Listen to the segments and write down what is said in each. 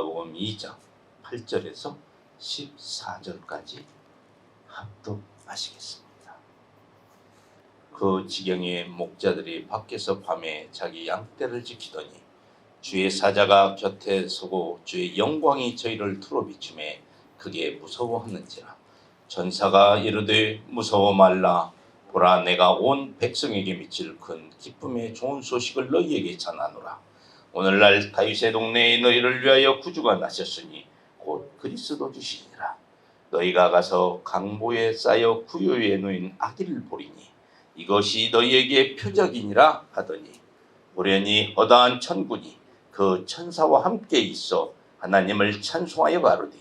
누가복음 2장 8절에서 14절까지 합독하시겠습니다. 그 지경에 목자들이 밖에서 밤에 자기 양떼를 지키더니 주의 사자가 곁에 서고 주의 영광이 저희를 투로 비춤에 크게 무서워하는지라. 전사가 이르되 무서워 말라. 보라 내가 온 백성에게 미칠 큰 기쁨의 좋은 소식을 너희에게 전하노라 오늘날 다윗의 동네에 너희를 위하여 구주가 나셨으니 곧 그리스도 주시니라. 너희가 가서 강보에 쌓여 구유에 놓인 아기를 보리니 이것이 너희에게 표적이니라 하더니 보련히 허다한 천군이 그 천사와 함께 있어 하나님을 찬송하여 가로되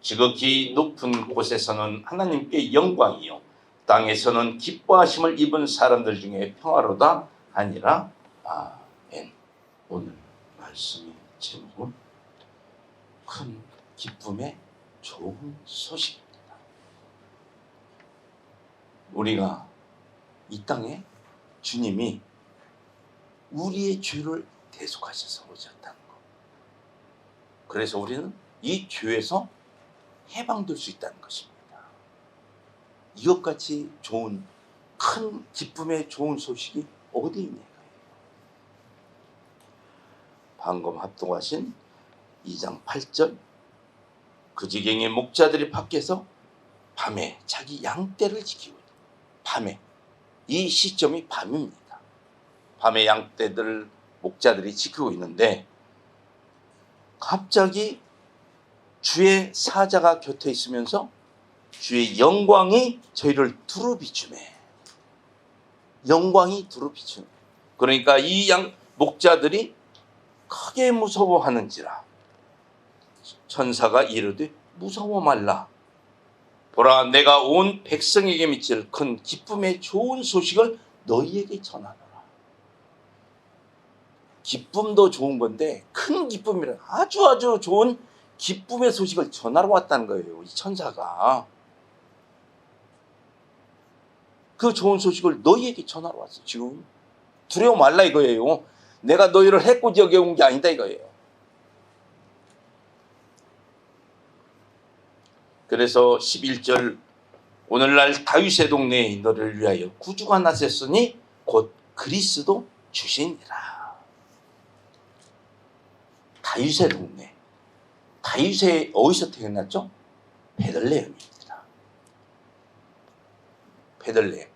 지극히 높은 곳에서는 하나님께 영광이요 땅에서는 기뻐하심을 입은 사람들 중에 평화로다 하니라. 아멘 오늘 말씀의 제목은 큰 기쁨의 좋은 소식입니다 우리가 이 땅에 주님이 우리의 죄를 대속하셔서 오셨다는 거. 그래서 우리는 이 죄에서 해방될 수 있다는 것입니다. 이것같이 좋은 큰 기쁨의 좋은 소식이 어디 있냐. 방금 합동하신 2장 8절 그 지경의 목자들이 밖에서 밤에 자기 양떼를 지키고. 밤에 이 시점이 밤입니다. 밤에 양떼들 목자들이 지키고 있는데 갑자기 주의 사자가 곁에 있으면서 주의 영광이 저희를 두루 비추네. 영광이 두루 비추네. 그러니까 이 양 목자들이 크게 무서워하는지라 천사가 이르되 무서워 말라. 보라 내가 온 백성에게 미칠 큰 기쁨의 좋은 소식을 너희에게 전하노라. 기쁨도 좋은 건데 큰 기쁨이라 아주 아주 좋은 기쁨의 소식을 전하러 왔다는 거예요. 이 천사가. 그 좋은 소식을 너희에게 전하러 왔어. 지금 두려워 말라 이거예요. 내가 너희를 해코지역에 온게 아니다 이거예요. 그래서 11절 오늘날 다윗의 동네에 너를 위하여 구주가 나셨으니 곧 그리스도 주시니라. 다윗의 동네. 다윗의 어디서 태어났죠? 베들레헴입니다. 베들레헴.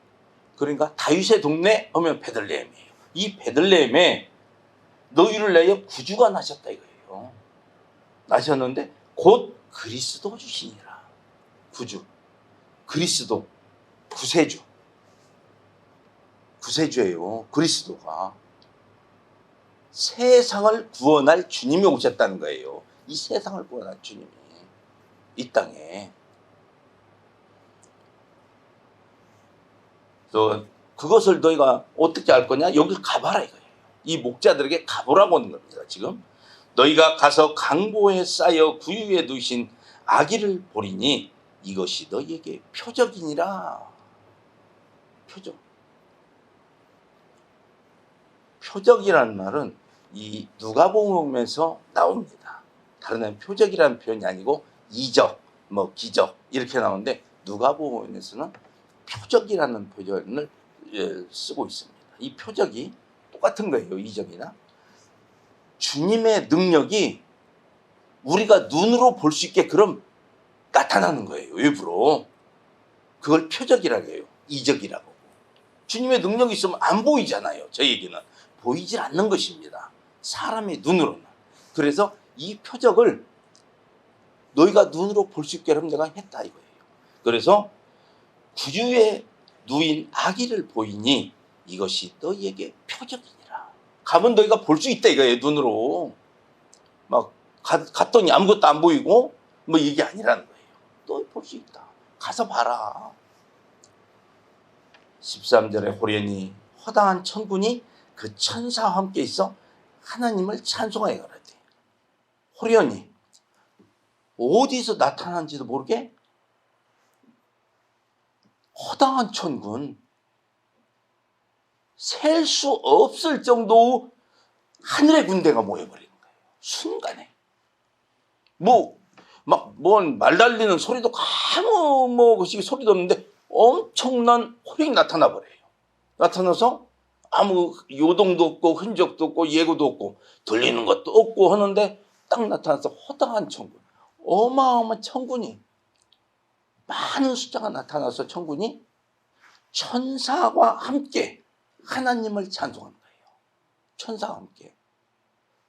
그러니까 다윗의 동네 하면 베들레헴이에요. 이 베들레헴에 너희를 내어 구주가 나셨다 이거예요. 나셨는데 곧 그리스도 주시니라. 구주. 그리스도. 구세주. 구세주예요. 그리스도가. 세상을 구원할 주님이 오셨다는 거예요. 이 세상을 구원할 주님이. 이 땅에. 또 그것을 너희가 어떻게 알 거냐? 여길 가봐라 이거예요. 이 목자들에게 가보라고 하는 겁니다. 지금 너희가 가서 강보에 쌓여 구유에 두신 아기를 보리니 이것이 너희에게 표적이니라. 표적. 표적이라는 말은 이 누가복음에서 나옵니다. 다른 데는 표적이라는 표현이 아니고 이적, 뭐 기적 이렇게 나오는데 누가복음에서는 표적이라는 표현을 예, 쓰고 있습니다. 이 표적이 똑같은 거예요. 이적이나 주님의 능력이 우리가 눈으로 볼 수 있게 그럼 나타나는 거예요. 일부러 그걸 표적이라고 해요. 이적이라고. 주님의 능력이 있으면 안 보이잖아요. 저에게는 보이질 않는 것입니다. 사람의 눈으로는. 그래서 이 표적을 너희가 눈으로 볼 수 있게 하면 내가 했다 이거예요. 그래서 구주에 누인 아기를 보이니 이것이 너희에게 표적이니라. 가면 너희가 볼 수 있다 이거예요. 눈으로. 막 가- 갔더니 아무것도 안 보이고 뭐 이게 아니라는 거예요. 너희 볼수 있다. 가서 봐라. 13절에 호련히 허다한 천군이 그 천사와 함께 있어 하나님을 찬송하여 가라되 호련히 어디서 나타난지도 모르게 허다한 천군 셀 수 없을 정도 하늘의 군대가 모여버리는 거예요. 순간에 뭐 막 뭔 말 달리는 소리도 아무 뭐 것이 소리도 없는데 엄청난 호령이 나타나 버려요. 나타나서 아무 요동도 없고 흔적도 없고 예고도 없고 들리는 것도 없고 하는데 딱 나타나서 허다한 천군, 어마어마한 천군이 많은 숫자가 나타나서 천군이 천사와 함께 하나님을 찬송하는 거예요. 천사와 함께.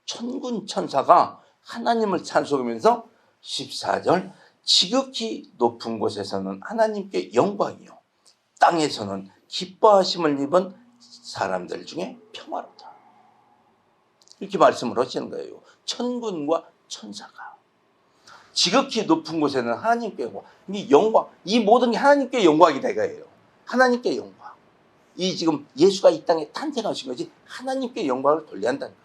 천군 천사가 하나님을 찬송하면서 14절 지극히 높은 곳에서는 하나님께 영광이요 땅에서는 기뻐하심을 입은 사람들 중에 평화로다. 이렇게 말씀을 하시는 거예요. 천군과 천사가 지극히 높은 곳에는 하나님께 영광. 이 영광, 이 모든 게 하나님께 영광이다 이거예요. 하나님께 영광. 이 지금 예수가 이 땅에 탄생하신 것이 하나님께 영광을 돌려야 한다는 거예요.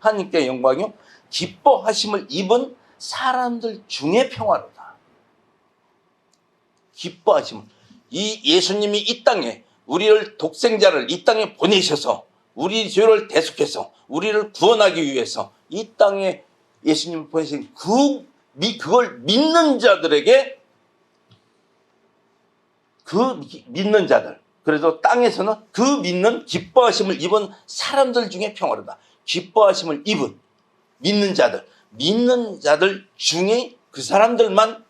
하나님께 영광이요. 기뻐하심을 입은 사람들 중에 평화로다. 기뻐하심을. 이 예수님이 이 땅에 우리를 독생자를 이 땅에 보내셔서 우리 죄를 대속해서 우리를 구원하기 위해서 이 땅에 예수님 보내신 그, 미- 그걸 믿는 자들에게 그 믿는 자들 그래서 땅에서는 그 믿는 기뻐하심을 입은 사람들 중에 평화로다. 기뻐하심을 입은 믿는 자들, 믿는 자들 중에 그 사람들만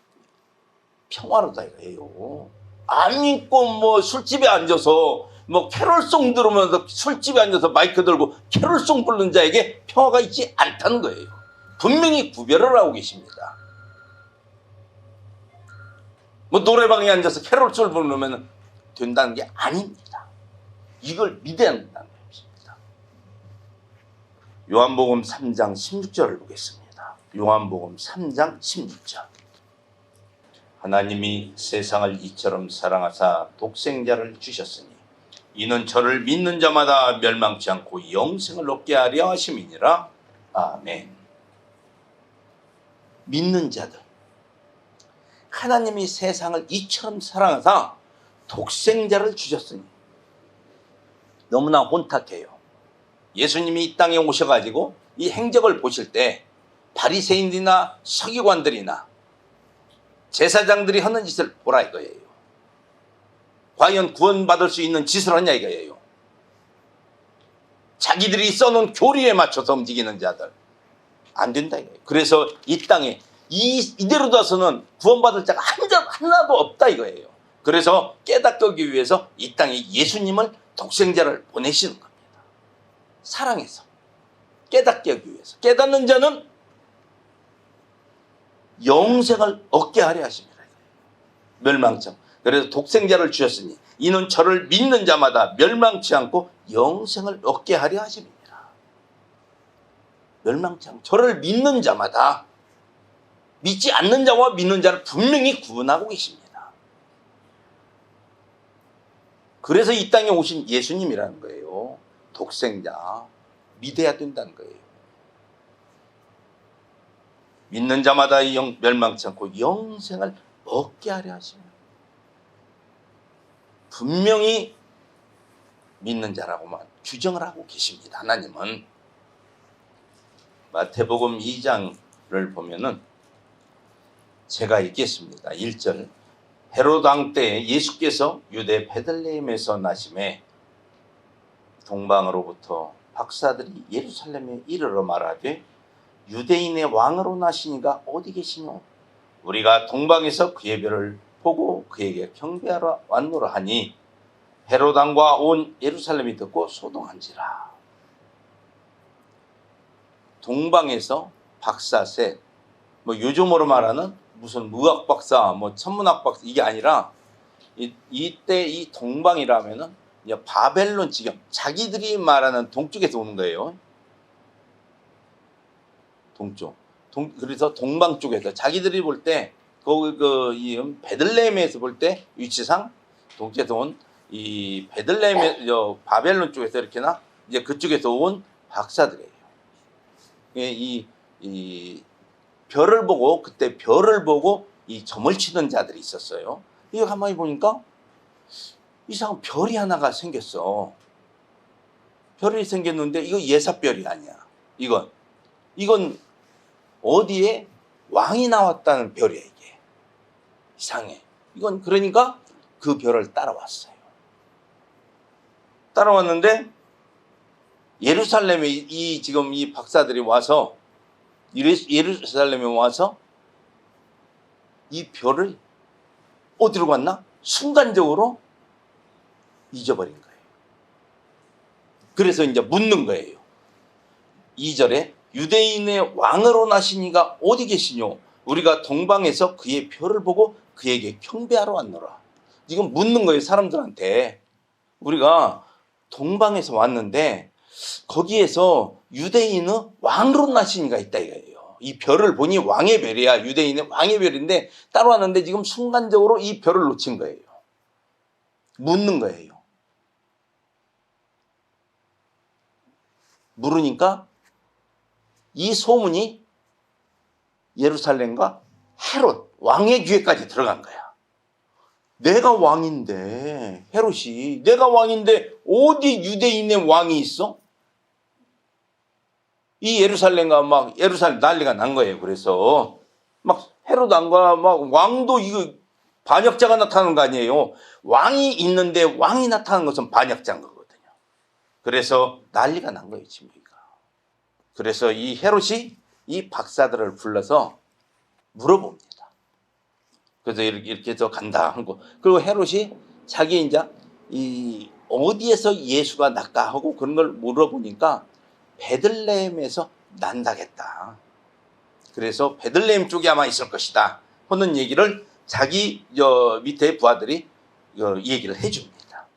평화로다 이거예요. 안 믿고 뭐 술집에 앉아서 뭐 캐롤송 들으면서 술집에 앉아서 마이크 들고 캐롤송 부르는 자에게 평화가 있지 않다는 거예요. 분명히 구별을 하고 계십니다. 뭐 노래방에 앉아서 캐롤송을 부르면 된다는 게 아닙니다. 이걸 믿어야 한다는 것입니다. 요한복음 3장 16절을 보겠습니다. 요한복음 3장 16절. 하나님이 세상을 이처럼 사랑하사 독생자를 주셨으니 이는 저를 믿는 자마다 멸망치 않고 영생을 얻게 하려 하심이니라. 아멘. 믿는 자들. 하나님이 세상을 이처럼 사랑하사 독생자를 주셨으니 너무나 혼탁해요. 예수님이 이 땅에 오셔가지고 이 행적을 보실 때 바리새인들이나 서기관들이나 제사장들이 하는 짓을 보라 이거예요. 과연 구원받을 수 있는 짓을 하냐 이거예요. 자기들이 써놓은 교리에 맞춰서 움직이는 자들 안 된다 이거예요. 그래서 이 땅에 이, 이대로 둬서는 구원받을 자가 한 자, 하나도 없다 이거예요. 그래서 깨닫기 위해서 이 땅에 예수님을 독생자를 보내시는 겁니다. 사랑해서 깨닫게 하기 위해서 깨닫는 자는 영생을 얻게 하려 하십니다. 멸망청. 그래서 독생자를 주셨으니 이는 저를 믿는 자마다 멸망치 않고 영생을 얻게 하려 하십니다. 멸망치 않고 저를 믿는 자마다 믿지 않는 자와 믿는 자를 분명히 구분하고 계십니다. 그래서 이 땅에 오신 예수님이라는 거예요. 독생자. 믿어야 된다는 거예요. 믿는 자마다 이 영, 멸망치 않고 영생을 얻게 하려 하십니다. 분명히 믿는 자라고만 규정을 하고 계십니다. 하나님은 마태복음 2장을 보면은 제가 읽겠습니다. 1절 헤로당 때 예수께서 유대 베들레헴에서 나심에 동방으로부터 박사들이 예루살렘에 이르러 말하되 유대인의 왕으로 나시니가 어디 계시노? 우리가 동방에서 그의 별을 보고 그에게 경배하러 왔노라 하니 헤로당과 온 예루살렘이 듣고 소동한지라. 동방에서 박사 셋, 뭐 요즘으로 말하는 무슨 무학 박사, 뭐 천문학 박사 이게 아니라 이, 이때 이 동방이라면은 바벨론 지경 자기들이 말하는 동쪽에서 오는 거예요. 동쪽. 동, 그래서 동방 쪽에서 자기들이 볼 때 거기 그이 베들레헴에서 볼 때 위치상 동쪽에서 온 이 베들레헴 저 바벨론 쪽에서 이렇게나 이제 그쪽에서 온 박사들이에요. 예, 이, 이 별을 보고 그때 별을 보고 이 점을 치던 자들이 있었어요. 이거 가만히 보니까 이상한 별이 하나가 생겼어. 별이 생겼는데 이거 예사별이 아니야. 이건 이건 어디에 왕이 나왔다는 별이야 이게 이상해. 이건 그러니까 그 별을 따라왔어요. 따라왔는데 예루살렘에 이, 이 지금 이 박사들이 와서 예루- 예루살렘에 와서 이 별을 어디로 갔나? 순간적으로 잊어버린 거예요. 그래서 이제 묻는 거예요. 2절에 유대인의 왕으로 나시니가 어디 계시뇨? 우리가 동방에서 그의 별을 보고 그에게 경배하러 왔노라. 지금 묻는 거예요, 사람들한테. 우리가 동방에서 왔는데 거기에서 유대인의 왕으로 나시니가 있다 이거예요. 이 별을 보니 왕의 별이야. 유대인의 왕의 별인데 따라왔는데 지금 순간적으로 이 별을 놓친 거예요. 묻는 거예요. 물으니까 이 소문이 예루살렘과 헤롯 왕의 귀에까지 들어간 거야. 내가 왕인데 헤롯이 내가 왕인데 어디 유대인의 왕이 있어? 이 예루살렘과 막 예루살렘 난리가 난 거예요. 그래서 막 헤롯 왕과 막 왕도 이거 반역자가 나타나는 거 아니에요. 왕이 있는데 왕이 나타나는 것은 반역자인 거거든요. 그래서 난리가 난 거예요, 지금 여기가. 그래서 이 헤롯이 이 박사들을 불러서 물어봅니다. 그래서 이렇게, 해서 간다 하고 그리고 헤롯이 자기 이제 이 어디에서 예수가 날까 하고 그런 걸 물어보니까 베들레헴에서 난다겠다. 그래서 베들레헴 쪽에 아마 있을 것이다. 하는 얘기를 자기 저 밑에 부하들이 어, 얘기를 해줍니다.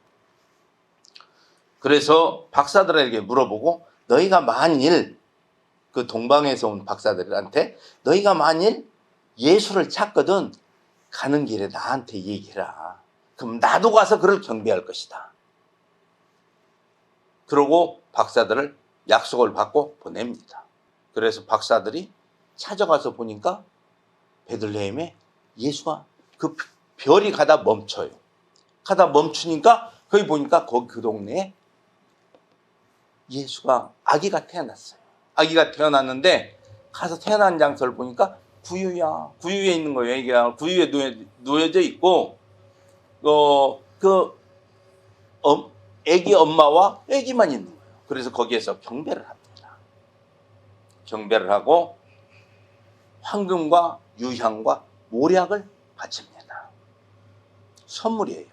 그래서 박사들에게 물어보고 너희가 만일 그 동방에서 온 박사들한테 너희가 만일 예수를 찾거든 가는 길에 나한테 얘기해라. 그럼 나도 가서 그를 경배할 것이다. 그러고 박사들을 약속을 받고 보냅니다. 그래서 박사들이 찾아가서 보니까 베들레헴에 예수가 그 별이 가다 멈춰요. 가다 멈추니까 거기 보니까 거기 그 동네에 예수가 아기가 태어났어요. 아기가 태어났는데 가서 태어난 장소를 보니까 구유야. 구유에 있는 거예요. 애기가 구유에 누워, 누워져 있고 어, 그 어, 애기 엄마와 애기만 있는 거예요. 그래서 거기에서 경배를 합니다. 경배를 하고 황금과 유향과 모략을 바칩니다. 선물이에요.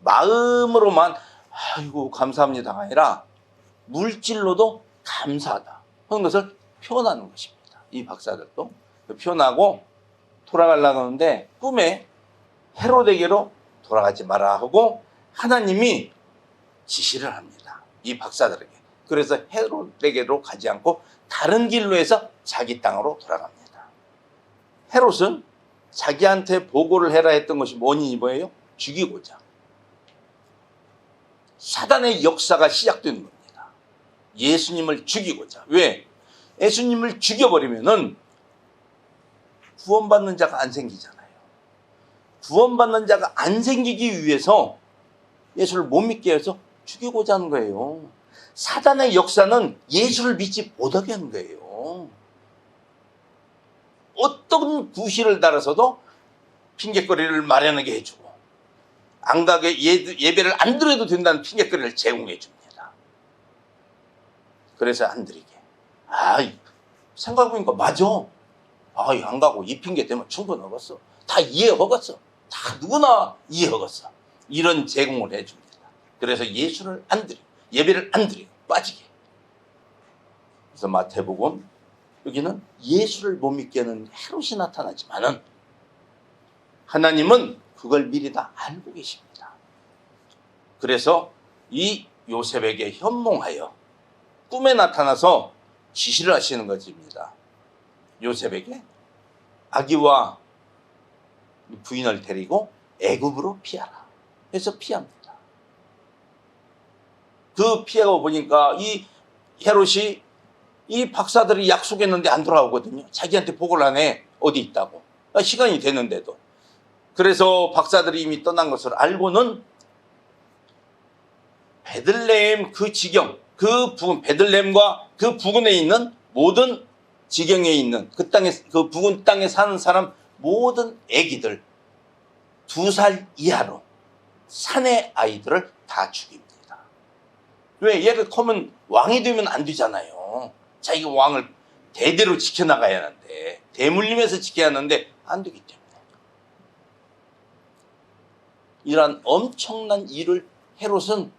마음으로만 아이고 감사합니다가 아니라 물질로도 감사하다 하는 것을 표현하는 것입니다. 이 박사들도 표현하고 돌아가려고 하는데 꿈에 헤로데게로 돌아가지 마라 하고 하나님이 지시를 합니다. 이 박사들에게. 그래서 헤롯에게로 가지 않고 다른 길로 해서 자기 땅으로 돌아갑니다. 헤롯은 자기한테 보고를 해라 했던 것이 뭐니 뭐예요? 죽이고자. 사단의 역사가 시작되는 겁니다. 예수님을 죽이고자. 왜? 예수님을 죽여버리면은 구원받는 자가 안 생기잖아요. 구원받는 자가 안 생기기 위해서 예수를 못 믿게 해서 죽이고자 하는 거예요. 사단의 역사는 예수를 믿지 못하게 하는 거예요. 어떤 구실을 달아서도 핑계거리를 마련하게 해주고 안 가게 예- 예배를 안 드려도 된다는 핑계거리를 제공해 줍니다. 그래서 안 드리게. 아, 생각해보니까 맞아. 아, 안 가고 이 핑계 대면 충분하겠어. 다 이해하겠어. 다 누구나 이해하겠어. 이런 제공을 해줍니다. 그래서 예수를 안 드리고 예배를 안 드리고 빠지게. 그래서 마태복음 여기는 예수를 못 믿게 하는 헤롯이 나타나지만은 하나님은 그걸 미리 다 알고 계십니다. 그래서 이 요셉에게 현몽하여 꿈에 나타나서 지시를 하시는 것입니다. 요셉에게 아기와 부인을 데리고 애굽으로 피하라. 해서 피합니다. 그 피하고 보니까 이 헤롯이 이 박사들이 약속했는데 안 돌아오거든요. 자기한테 보고를 안 해. 어디 있다고. 아, 시간이 됐는데도. 그래서 박사들이 이미 떠난 것을 알고는 베들레헴 그 지경, 그 부근, 베들레헴과 그 부근에 있는 모든 지경에 있는 그 땅에 그 부근 땅에 사는 사람 모든 아기들 두 살 이하로 산의 아이들을 다 죽입니다. 왜 얘가 커면 왕이 되면 안 되잖아요. 자기가 왕을 대대로 지켜나가야 하는데 대물림에서 지켜야 하는데 안 되기 때문에 이러한 엄청난 일을 헤롯은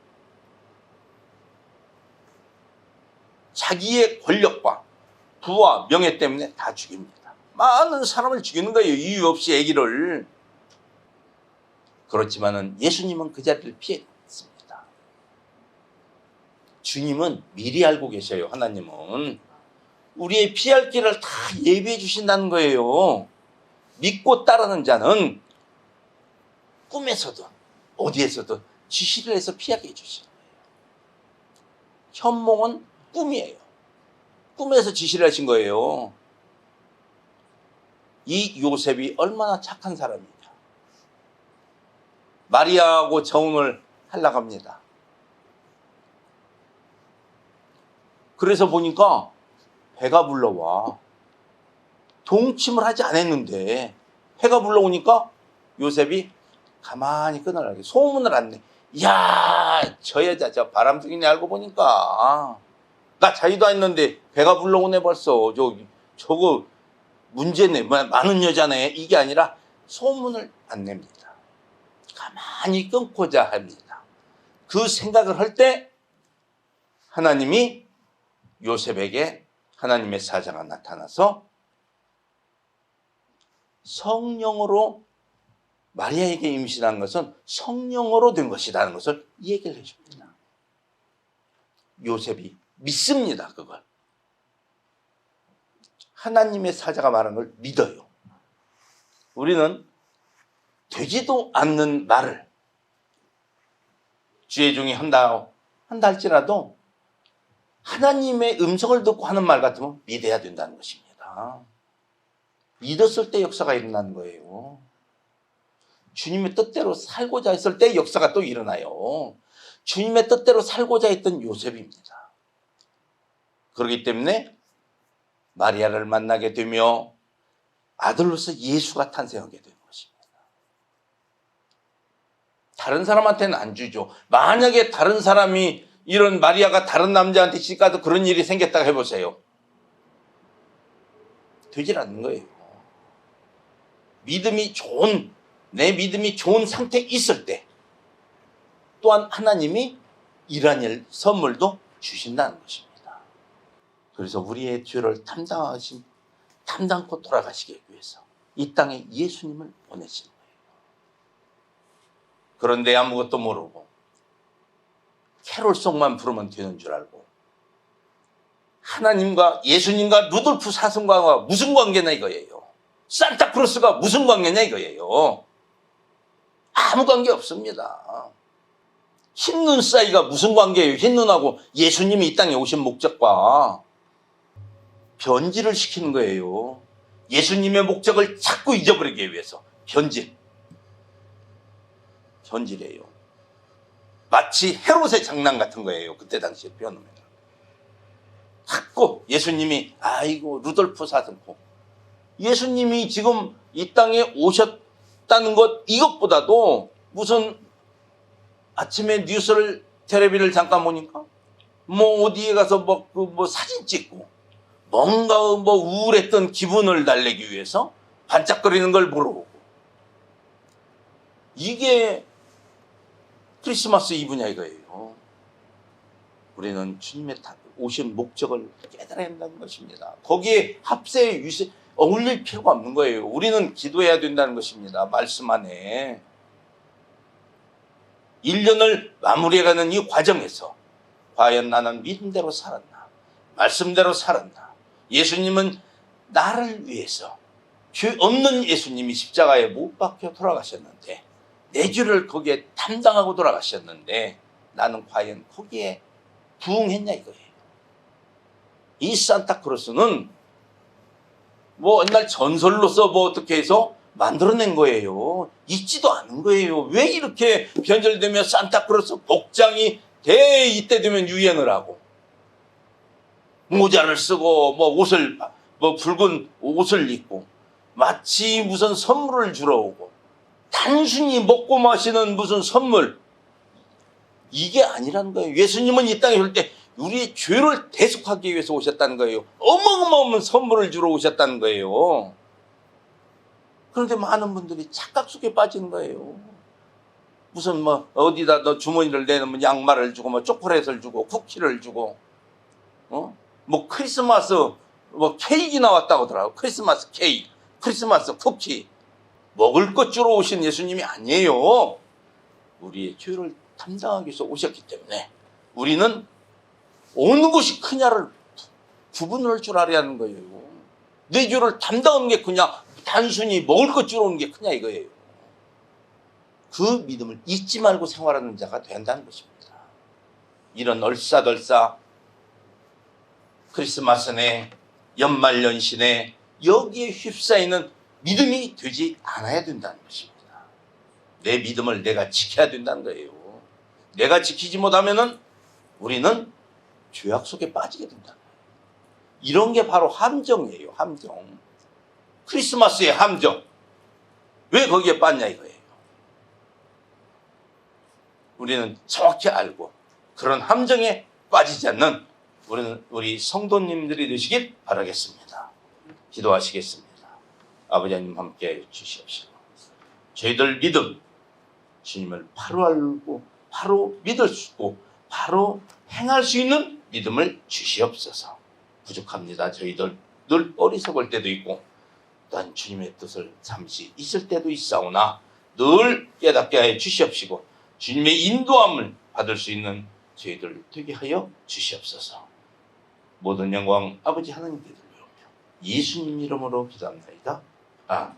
자기의 권력과 부와 명예 때문에 다 죽입니다. 많은 사람을 죽이는 거예요. 이유 없이 아기를. 그렇지만은 예수님은 그 자리를 피했습니다. 주님은 미리 알고 계셔요. 하나님은 우리의 피할 길을 다 예비해 주신다는 거예요. 믿고 따르는 자는 꿈에서도 어디에서도 지시를 해서 피하게 해주시는 거예요. 현몽은 꿈이에요. 꿈에서 지시를 하신 거예요. 이 요셉이 얼마나 착한 사람이냐. 마리아하고 정을 하려고 합니다. 그래서 보니까 배가 불러와. 동침을 하지 않았는데 해가 불러오니까 요셉이 가만히 끊으라고 소문을 안 내. 야, 저 여자 저 바람둥이네 알고 보니까 나 자기도 안 했는데 배가 불러오네 벌써. 저 저거 문제네. 뭐, 많은 여자네. 이게 아니라 소문을 안 냅니다. 가만히 끊고자 합니다. 그 생각을 할 때 하나님이 요셉에게 하나님의 사자가 나타나서 성령으로 마리아에게 임신한 것은 성령으로 된 것이라는 것을 얘기를 해줍니다. 요셉이 믿습니다, 그걸. 하나님의 사자가 말한 걸 믿어요. 우리는 되지도 않는 말을 주의 종이 한다, 한다 할지라도 하나님의 음성을 듣고 하는 말 같으면 믿어야 된다는 것입니다. 믿었을 때 역사가 일어나는 거예요. 주님의 뜻대로 살고자 했을 때 역사가 또 일어나요. 주님의 뜻대로 살고자 했던 요셉입니다. 그렇기 때문에 마리아를 만나게 되며 아들로서 예수가 탄생하게 되는 것입니다. 다른 사람한테는 안 주죠. 만약에 다른 사람이 이런 마리아가 다른 남자한테 시집가도 그런 일이 생겼다고 해보세요. 되질 않는 거예요. 믿음이 좋은, 내 믿음이 좋은 상태에 있을 때 또한 하나님이 이러한 일, 선물도 주신다는 것입니다. 그래서 우리의 죄를 담당하신, 담당코 돌아가시기 위해서 이 땅에 예수님을 보내신 거예요. 그런데 아무것도 모르고 캐롤송만 부르면 되는 줄 알고 하나님과 예수님과 루돌프 사슴과 무슨 관계냐 이거예요. 산타크로스가 무슨 관계냐 이거예요. 아무 관계 없습니다. 흰눈 사이가 무슨 관계예요? 흰눈하고 예수님이 이 땅에 오신 목적과 변질을 시키는 거예요. 예수님의 목적을 자꾸 잊어버리기 위해서 변질. 변질이에요. 마치 헤롯의 장난 같은 거예요. 그때 당시에 표현하면. 자꾸 예수님이 아이고 루돌프 사슴코 예수님이 지금 이 땅에 오셨다는 것 이것보다도 무슨 아침에 뉴스를 텔레비를 잠깐 보니까 뭐 어디에 가서 뭐, 그 뭐 사진 찍고 뭔가 뭐 우울했던 기분을 달래기 위해서 반짝거리는 걸 물어보고 이게 크리스마스 이브냐 이거예요. 우리는 주님의 다- 오신 목적을 깨달아야 한다는 것입니다. 거기에 합세에 유세, 어울릴 필요가 없는 거예요. 우리는 기도해야 된다는 것입니다. 말씀 안에. 1년을 마무리해가는 이 과정에서 과연 나는 믿음대로 살았나? 말씀대로 살았나? 예수님은 나를 위해서 죄 없는 예수님이 십자가에 못 박혀 돌아가셨는데 내 죄를 거기에 담당하고 돌아가셨는데 나는 과연 거기에 부응했냐 이거예요. 이 산타크로스는 뭐 옛날 전설로서 뭐 어떻게 해서 만들어낸 거예요. 있지도 않은 거예요. 왜 이렇게 변절되며 산타크로스 복장이 대 이때 되면 유행을 하고 모자를 쓰고 뭐 옷을 뭐 붉은 옷을 입고 마치 무슨 선물을 주러 오고 단순히 먹고 마시는 무슨 선물 이게 아니라는 거예요. 예수님은 이 땅에 올 때 우리의 죄를 대속하기 위해서 오셨다는 거예요. 어마어마한 선물을 주러 오셨다는 거예요. 그런데 많은 분들이 착각 속에 빠진 거예요. 무슨 뭐 어디다 너 주머니를 내놓으면 양말을 주고 뭐 초콜릿을 주고 쿠키를 주고 어? 뭐 크리스마스 뭐 케이크 나왔다고 하더라고. 크리스마스 케이크, 크리스마스 쿠키. 먹을 것 주러 오신 예수님이 아니에요. 우리의 죄를 담당하기 위해서 오셨기 때문에 우리는 어느 것이 크냐를 구분을 할줄 알아야 하는 거예요. 내 죄를 담당하는 게 그냥 단순히 먹을 것 주러 오는 게 크냐 이거예요. 그 믿음을 잊지 말고 생활하는 자가 된다는 것입니다. 이런 얼싸덜싸 크리스마스네 연말연시네 여기에 휩싸이는 믿음이 되지 않아야 된다는 것입니다. 내 믿음을 내가 지켜야 된다는 거예요. 내가 지키지 못하면은 우리는 죄악 속에 빠지게 된다. 이런 게 바로 함정이에요. 함정. 크리스마스의 함정. 왜 거기에 빠냐 이거예요. 우리는 정확히 알고 그런 함정에 빠지지 않는 우리는 우리 성도님들이 되시길 바라겠습니다. 기도하시겠습니다. 아버지 하나님 함께 주시옵시고 저희들 믿음 주님을 바로 알고 바로 믿을 수 있고 바로 행할 수 있는 믿음을 주시옵소서. 부족합니다. 저희들 늘 어리석을 때도 있고 또한 주님의 뜻을 잠시 있을 때도 있사오나 늘 깨닫게 해 주시옵시고 주님의 인도함을 받을 수 있는 저희들 되게 하여 주시옵소서. 모든 영광 아버지 하나님께 돌려오며 예수님 이름으로 기도합니다. 아